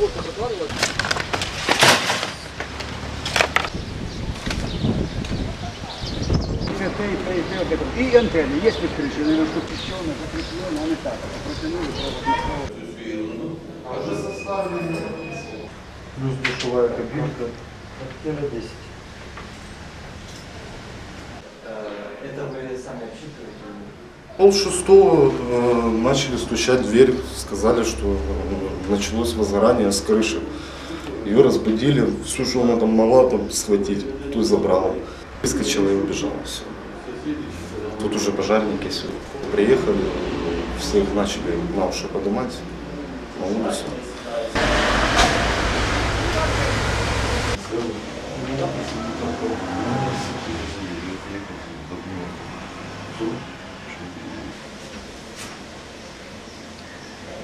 проводку закладывать. И антенны есть подключены, но что включено, закреплено, они так. Протянули провод. А уже. Плюс душевая кабинка. От 10. Пол шестого э, начали стучать в дверь, сказали, что э, началось возгорание с крыши. Ее разбудили, всю, что она там могла там схватить, ту забрала. Выскочила и убежала. Все. Тут уже пожарники все приехали, всех начали на уши поднимать на улицу.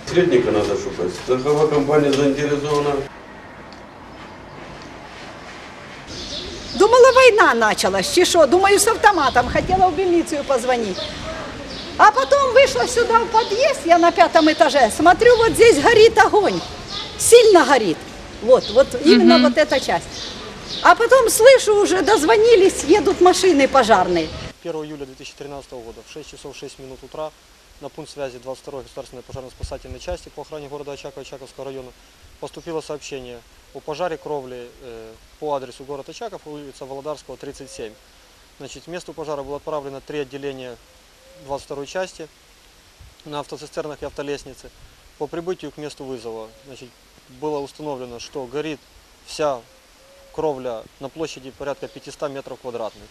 Посредника надо шукать. Страховая компания заинтересована. Думала, война началась, чи що? Думаю, з автоматом. Хотіла в міліцію позвонить. А потом вышла сюда в подъезд, я на пятом этаже, смотрю, вот здесь горит огонь. Сильно горит. Вот, вот именно вот эта часть. А потом слышу, уже дозвонились, едут машины пожарные. 1 июля 2013 года в 6 часов 6 минут утра на пункт связи 22 государственной пожарно-спасательной части по охране города Очакова Очаковского района поступило сообщение о пожаре кровли э, по адресу город Очаков, улица Володарского, 37. Значит, к месту пожара было отправлено три отделения 22 части на автоцистернах и автолестнице. По прибытию к месту вызова значит, было установлено, что горит вся кровля на площади порядка 500 метров квадратных.